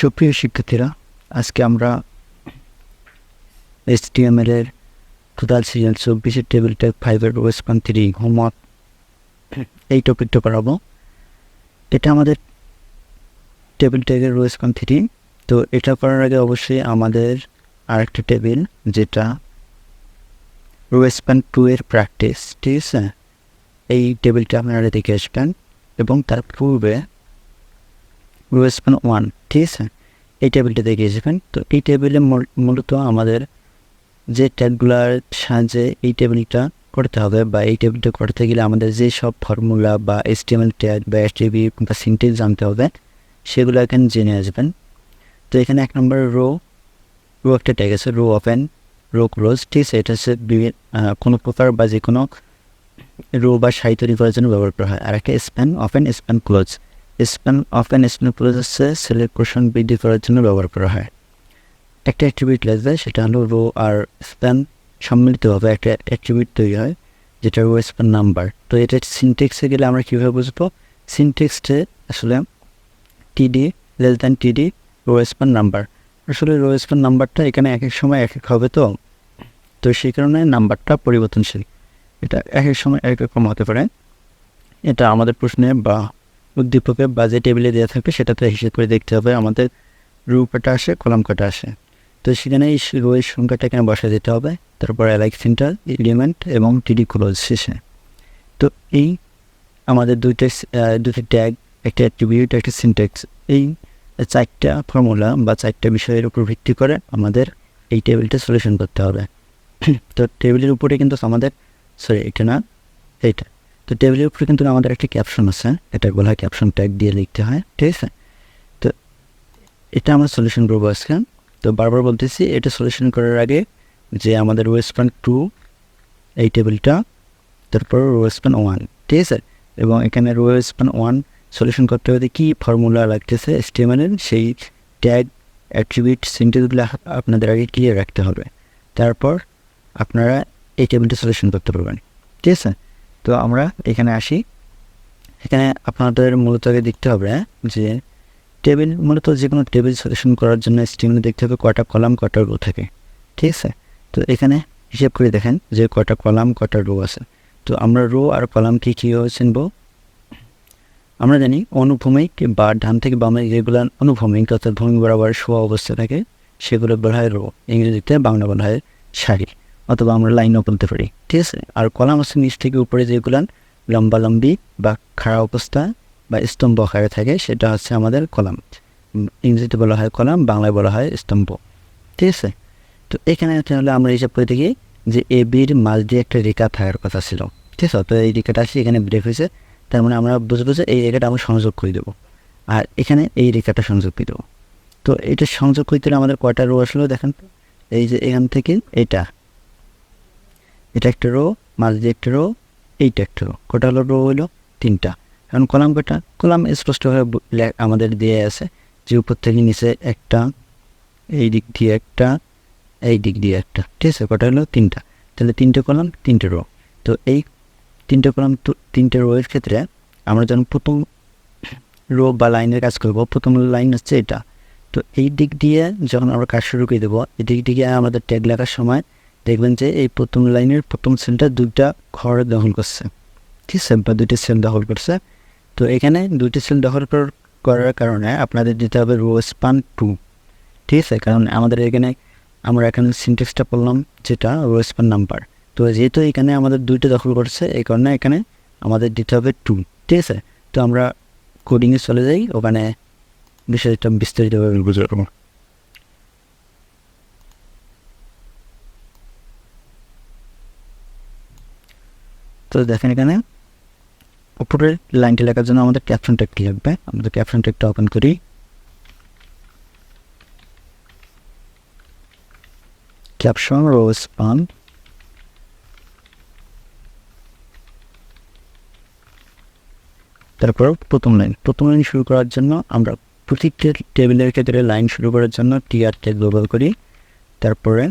সুপ্রিয় শিক্ষার্থীরা, আজকে আমরা এসটিএমএল এর টোটাল সিজন চব্বিশের টেবিল টেক ফাইভের ওয়েস্টপান থ্রি হোমওয়ার্ক এই টপিকটা করাবো এটা আমাদের টেবিল টেকের ওয়েস্টপান থ্রি তো এটা করার আগে অবশ্যই আমাদের আরেকটা টেবিল যেটা ওয়েস্টপান টু এর প্র্যাকটিস ঠিক আছে? এই টেবিলটা আপনারা দেখে আসবেন এবং তার পূর্বে ওয়েস্টপান ওয়ান ঠিক আছে? এই টেবিলটা দেখে আসবেন তো এই টেবিলে মূল- মূলত আমাদের যে ট্যাগগুলার সাহায্যে এই টেবিলটা করতে হবে বা এই টেবিলটা করতে গেলে আমাদের যে সব ফর্মুলা বা এসটিএমএল ট্যাগ বা এসটিবি বা সিনটেক্স জানতে হবে, সেগুলো এখানে জেনে আসবেন। তো এখানে এক নম্বর রো রো একটা ট্যাগ আছে রো ওপেন রো ক্লোজ ঠিক আছে? এটা হচ্ছে বিভিন্ন কোনো প্রকার বা যে কোনো রো বা সাই তৈরি ব্যবহার করা হয়। আর একটা span open span close span open span close হচ্ছে সেলের পোর্শন বৃদ্ধি করার জন্য ব্যবহার করা হয়। একটা অ্যাট্রিবিউট লাগবে সেটা হলো রো আর স্প্যান সম্মিলিতভাবে একটা অ্যাট্রিবিউট তৈরি হয়, যেটা রো স্প্যান নাম্বার। তো এটা সিনটেক্সে গেলে আমরা কীভাবে বুঝব? সিনটেক্সটে আসলে TD less than TD row span number. আসলে রো স্প্যান নাম্বারটা এখানে এক এক সময় এক এক হবে তো। তো সেই কারণে নাম্বারটা পরিবর্তনশীল। এটা এক এক সময় এক রকম হতে পারে। এটা আমাদের প্রশ্নে বা উদ্দীপকে বা যে টেবিলে দেওয়া থাকবে সেটাতে হিসেব করে দেখতে হবে, আমাদের রু কটা আসে, কলাম কটা আসে। তো সেখানে এই রোয়ের সংখ্যাটা এখানে বসা দিতে হবে। তারপর অ্যালাইক সেন্টার, এলিমেন্ট এবং টিডি ক্লোজ শেষে। তো এই আমাদের দুইটা দুটি ট্যাগ, একটা অ্যাট্রিবিউট, একটা সিনটেক্স এই চারটা ফর্মুলা বা চারটা বিষয়ের উপর ভিত্তি করে আমাদের এই টেবিলটা সলিউশন করতে হবে। তো টেবিলের উপরে কিন্তু আমাদের, সরি, এটা না, এইটা। তো টেবিলের উপরে কিন্তু আমাদের একটা ক্যাপশন আছে। এটা বলা হয় ক্যাপশন ট্যাগ দিয়ে লিখতে হয়, ঠিক আছে? তো এটা আমরা সলিউশন করব আজকে। তো বারবার বলতেছি, এটা সলিউশন করার আগে যে আমাদের ওয়েস্টপান টু এই টেবিলটা তারপর রোয়েসপান ওয়ান ঠিক আছে? এবং এখানে রোয়েসপান ওয়ান সলিউশন করতে হলে কী ফর্মুলা লাগতেছে স্টেমেনের সেই ট্যাগ অ্যাট্রিবিউট সিনটেক্সগুলো আপনাদের আগে ক্লিয়ার রাখতে হবে। তারপর আপনারা এই টেবিলটা সলিউশন করতে পারবেন, ঠিক আছে? তো আমরা এখানে আসি। এখানে আপনাদের মূলত আগে দেখতে হবে হ্যাঁ, যে টেবিল মূলত যে কোনো টেবিল সলিউশন করার জন্য স্টিমে দেখতে হবে কটা কলাম কটা রো থাকে ঠিক আছে? তো এখানে হিসেব করে দেখেন যে কটা কলাম কটা রো আছে। তো আমরা রো আর কলাম কি কীভাবে চিনবো? আমরা জানি অনুভূমিক বা ডান থেকে বামে যেগুলো অনুভূমিক অর্থাৎ ভূমি বরাবর শোয়া অবস্থা থাকে সেগুলো বলা হয় রো ইংরেজিতে বাংলা বলা হয় সারি। অথবা আমরা লাইনও বলতে পারি। ঠিক আছে? আর কলাম হচ্ছে নিচ থেকে উপরে যেগুলো লম্বালম্বি বা খাড়া অবস্থা বা স্তম্ভ আকারে থাকে, সেটা হচ্ছে আমাদের কলাম। ইংরেজিতে বলা হয় কলাম, বাংলায় বলা হয় স্তম্ভ। ঠিক আছে? তো এখানে তাহলে আমরা হিসাব করে দেখি যে এ বির মাঝ দিয়ে একটা রেখা থাকার কথা ছিল। ঠিক আছে? তো এই রেখাটা আসছে এখানে ব্রেক হয়েছে। তার মানে আমরা বুঝব যে এই রেখাটা আমরা সংযোগ করে দেবো। আর এখানে এই রেখাটা সংযোগ করে দেবো। তো এটা সংযোগ করতে আমাদের কয়টা রো আসলো দেখেন? এই যে এখান থেকে এটা। এটা একটা রো, মাঝ দিয়ে একটা রো, এইটা একটা রো। কটা হলো? রো হলো তিনটা। এখন কলাম কটা? কলাম স্পষ্টভাবে আমাদের দিয়ে আছে যে উপর থেকে নিচে একটা, এই দিক দিয়ে একটা, এই দিক দিয়ে একটা। ঠিক আছে? কটা হলো? তিনটা। তাহলে তিনটে কলাম, তিনটে রো। তো এই তিনটে কলাম তিনটে রোয়ের ক্ষেত্রে আমরা যখন প্রথম রো বা লাইনের কাজ করব, প্রথম লাইন হচ্ছে এটা। তো এই দিক দিয়ে যখন আমরা কাজ শুরু করে দেবো, এই দিক দিয়ে আমাদের ট্যাগ লেখার সময় দেখবেন যে এই প্রথম লাইনের প্রথম সেলটা দুইটা ঘর দখল করছে। ঠিক আছে বা দুইটা সেল দখল করছে। তো এখানে দুইটা সেল দখল করার কারণে আপনাদের দিতে হবে রো স্পান টু ঠিক আছে, কারণ আমাদের এখানে আমরা এখানে সিনটেক্সটা পড়লাম যেটা রো স্পান নাম্বার তো যেহেতু এখানে আমাদের দুইটা দখল করছে, এই কারণে এখানে আমাদের দিতে হবে টু ঠিক আছে, তো আমরা কোডিংয়ে চলে যাই, ওখানে বিষয়টা বিস্তারিতভাবে বুঝাবো তো দেখেন এখানে উপরের লাইনটি লেখার জন্য আমাদের ক্যাপশন কী লাগবে? আমাদের ক্যাপশন ট্যাগটা ওপেন করি। ক্যাপশন রোজ পান তারপর প্রথম লাইন প্রথম লাইন শুরু করার জন্য আমরা প্রতিটি টেবিলের ক্ষেত্রে লাইন শুরু করার জন্য টিআর ট্যাগ ব্যবহার করি। তারপরে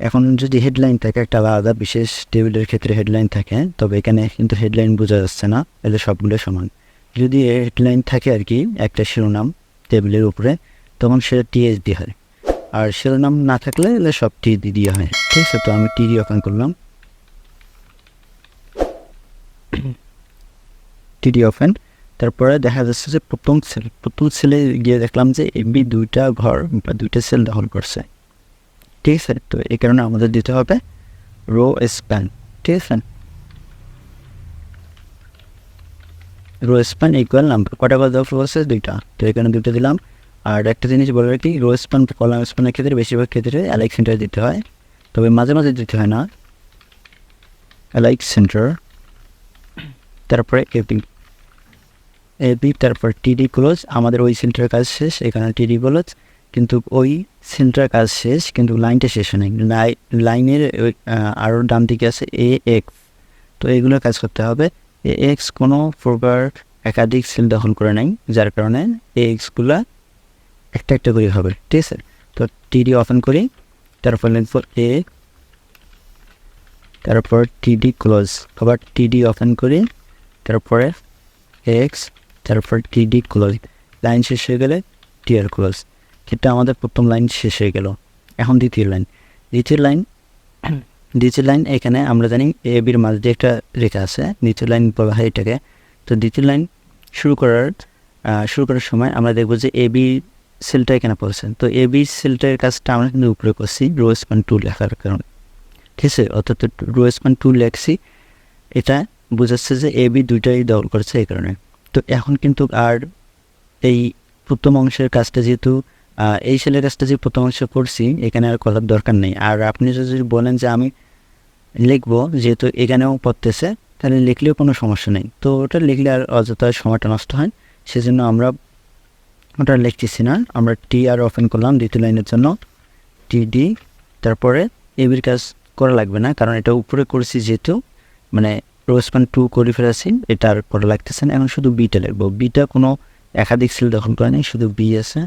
এখন যদি হেডলাইন থাকে একটা আলাদা বিশেষ টেবিলের ক্ষেত্রে হেডলাইন থাকে, তবে এখানে কিন্তু হেডলাইন বোঝা যাচ্ছে না, এদের সবগুলো সমান। যদি হেডলাইন থাকে আর কি, একটা শিরোনাম টেবিলের উপরে, তখন সেটা টিএস দিয়ে হয়। আর শিরোনাম না থাকলে এগুলো সব টি দিয়ে হয়। ঠিক আছে, তো আমি টিডি ওপেন করলাম। টিডি ওপেন তারপরে দেখা যাচ্ছে যে প্রথম সেল প্রথম সেলে গিয়ে দেখলাম যে এবি দুইটা ঘর বা দুইটা সেল দখল করছে। ঠিক আছে তো, এই কারণে আমাদের দিতে হবে রো স্প্যান ঠিক আছে রো স্প্যান ইকুয়াল নাম্বার কটা করে দখল করছে দুইটা। তো এখানে দুটো দিলাম। আর একটা জিনিস বলে রাখি রো স্প্যান কলাম স্প্যানের ক্ষেত্রে, বেশিরভাগ ক্ষেত্রে অ্যালাইক সেন্টার দিতে হয়। তবে মাঝে মাঝে দিতে হয় না। অ্যালাইক সেন্টার তারপরে এপি এবি তারপর টিডি ক্লোজ আমাদের ওই সেন্টারের কাজ শেষ, এখানে টিডি ক্লোজ কিন্তু ওই সেন্টারের কাজ শেষ, কিন্তু লাইনটা শেষ নেই লাইনের আরও ডান দিকে আছে এ এক্স তো এইগুলো কাজ করতে হবে। এ এক্স কোনো প্রকার একাধিক সেল দখল করে নেই, যার কারণে এ এক্সগুলা একটা একটা করে হবে, ঠিক আছে? তো টিডি ওপেন করি, তারপর লিখব এ তারপর টিডি ক্লোজ আবার টিডি ওপেন করি, তারপরে এক্স তারপর টিডি ক্লোজ লাইন শেষ হয়ে গেলে টিআর ক্লোজ এটা আমাদের প্রথম লাইন শেষ হয়ে গেল। এখন দ্বিতীয় লাইন। দ্বিতীয় লাইন দ্বিতীয় লাইন এখানে আমরা জানি এ বির মাঝ দিয়ে একটা রেখা আছে। দ্বিতীয় লাইন বলা হয় এটাকে। তো দ্বিতীয় লাইন শুরু করার শুরু করার সময় আমরা দেখব যে এ, বি সেলটা এখানে পড়ছে। তো এ, বি সেলটার কাজটা আমরা কিন্তু উপরে করছি রো স্পান টু লেখার কারণে। ঠিক আছে? অর্থাৎ রো স্পান টু লেখছি। এটা বোঝাচ্ছে যে এ, বি দুইটাই দখল করছে এই কারণে। তো এখন কিন্তু আর এই প্রথম অংশের কাজটা যেহেতু এই সেলের কাজটা যে প্রথম অংশ করছি এখানে আর করার দরকার নেই। আর আপনি যদি বলেন যে আমি লিখব, যেহেতু এখানেও পড়তেছে, তাহলে লিখলেও কোনো সমস্যা নেই। তো ওটা লিখলে আর অযথা সময়টা নষ্ট হয় সেজন্য আমরা ওটা লিখতেছি না। আমরা টি আর ওপেন করলাম দ্বিতীয় লাইনের জন্য। টি ডি তারপরে এবির কাজ করা লাগবে না, কারণ এটা উপরে করেছি যেহেতু মানে রোসপান টু করে ফেলেছি, এটা আর করা লাগতেছে না। এখন শুধু বিটা লিখব। বিটা কোনো একাধিক সেল দখল করে নেই, শুধু বি আছে।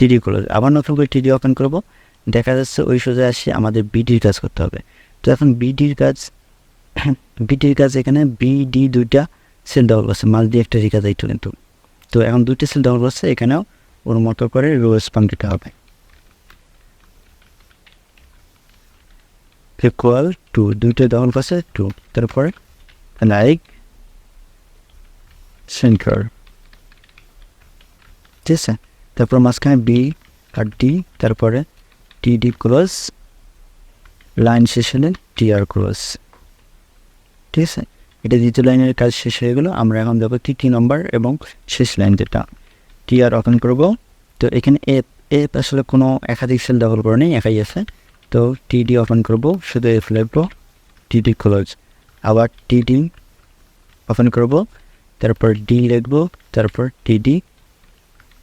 টিডি ক্লোজ আবার নতুন করে টিডি ওপেন করব। দেখা যাচ্ছে ওই সোজা আসে আমাদের বিডির কাজ করতে হবে। তো এখন বিডির কাজ বিডির কাজ এখানে বিডি দুইটা সেল দখল করছে মাল দিয়ে একটা রেখা যাইতো কিন্তু। তো এখন দুইটা সেল দখল করছে এখানেও ওর মতো করে রোজ পান দিতে হবে। ইকুয়াল টু দুইটা দখল করছে টু তারপরে লাইক সেন্টার ঠিক আছে? তারপর মাঝখানে বি আর ডি তারপরে টি ডি ক্রস লাইন শেষ হলে টি আর ক্রস ঠিক আছে? এটা দ্বিতীয় লাইনের কাজ শেষ হয়ে গেলো। আমরা এখন যাব তৃতীয় নম্বর এবং শেষ লাইন যেটা। টি আর ওপেন করব। তো এখানে এফ এফ আসলে কোনো একাধিক সেল দখল করে নেই, একাই আছে। তো টি ডি ওপেন করব, শুধু এফ লিখব টিডি ক্লোজ আবার টিডি ওপেন করব, তারপর ডি লিখব, তারপর টিডি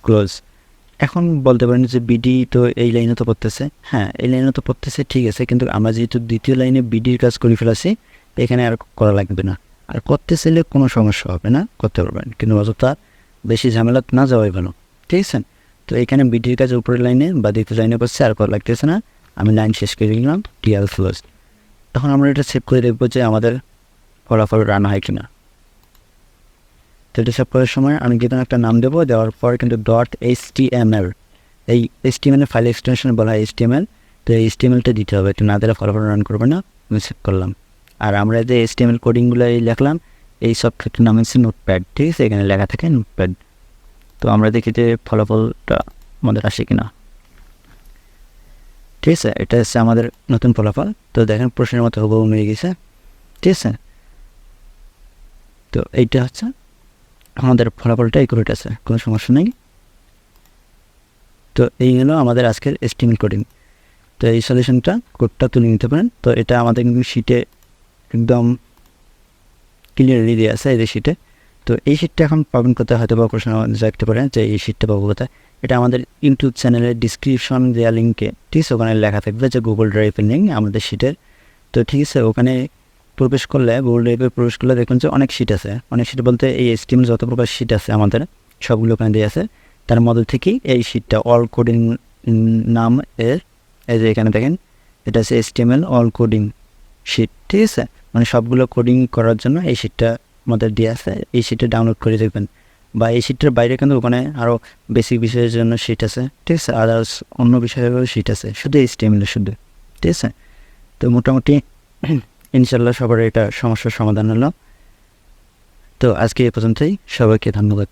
ক্লোজ এখন বলতে পারেন যে বিডি তো এই লাইনে তো পড়তেছে। হ্যাঁ এই লাইনে তো পড়তেছে, ঠিক আছে, কিন্তু আমরা যেহেতু দ্বিতীয় লাইনে বিডির কাজ করে ফেলেছি, এখানে আর করা লাগবে না। আর করতে চাইলে কোনো সমস্যা হবে না, করতে পারবেন, কিন্তু অযথা বেশি ঝামেলা না যাওয়াই ভালো, ঠিক আছে? তো এখানে বিডির কাজ উপরের লাইনে বা দ্বিতীয় লাইনে করছে আর করা লাগতেছে না, আমি লাইন শেষ করে দিলাম টিএল ফ্লোজ তখন আমরা এটা সেভ করে দেখব যে আমাদের ফলাফল রান হয় কিনা। তো এটা সেভ করার সময় আমি যে একটা নাম দেবো, দেওয়ার পর কিন্তু dot H T M L এই H T M file extension বলা হয় এইচ টি এম এল তো এই এইচ টি এম এলটা দিতে হবে একটু না দিলে ফলাফল রান করবে না, আমি সেভ করলাম। আর আমরা যে এইচ টি এম এল কোডিংগুলো এই লিখলাম, এই সব ক্ষেত্রে নাম হচ্ছে নোটপ্যাড ঠিক আছে? এখানে লেখা থাকে নোটপ্যাড তো আমরা দেখি যে ফলাফলটা আমাদের আসে কিনা। ঠিক আছে? এটা হচ্ছে আমাদের নতুন ফলাফল। তো দেখেন প্রশ্নের মতো হুবহু হয়ে গেছে। ঠিক আছে? তো এইটা হচ্ছে আমাদের ফলাফলটা একুরেট আছে কোনো সমস্যা নেই। তো এই হলো আমাদের আজকের এস্টিমেট কোডিং তো এই সলিউশনটা কোডটা তুলে নিতে পারেন। তো এটা আমাদের কিন্তু শিটে একদম ক্লিয়ারলি দিয়ে আছে এই শিটে তো এই শিটটা এখন পাবেন কোথায়? হয়তো বা প্রশ্ন দেখতে পারেন যে এই শিটটা পাবো কোথায়? এটা আমাদের ইউটিউব চ্যানেলের ডিসক্রিপশন দেওয়া লিঙ্কে ঠিক আছে, ওখানে লেখা থাকবে যে গুগল ড্রাইভের লিঙ্ক আমাদের শিটের তো ঠিক আছে, ওখানে প্রবেশ করলে গুগল ড্রাইভে প্রবেশ করলে দেখুন যে অনেক সিট আছে। অনেক সিট বলতে এই স্টিম যত প্রকার সিট আছে আমাদের, সবগুলো ওখানে দিয়ে আছে। তার মধ্যে থেকেই এই সিটটা অল কোডিং নাম এর, এই যে এখানে দেখেন, এটা হচ্ছে এস্টিমেল অল কোডিং শিট ঠিক আছে? মানে সবগুলো কোডিং করার জন্য এই সিটটা আমাদের দিয়ে আছে। এই সিটটা ডাউনলোড করে দেখবেন। বা এই সিটটার বাইরে কিন্তু ওখানে আরও বেসিক বিষয়ের জন্য সিট আছে, ঠিক আছে? আদার্স অন্য বিষয়েরও সিট আছে, শুধু এসটিএমএল শুধু, ঠিক আছে? তো মোটামুটি ইনশাল্লাহ সবার এটা সমস্যার সমাধান হলো। তো আজকে এ পর্যন্তই। সবাইকে ধন্যবাদ।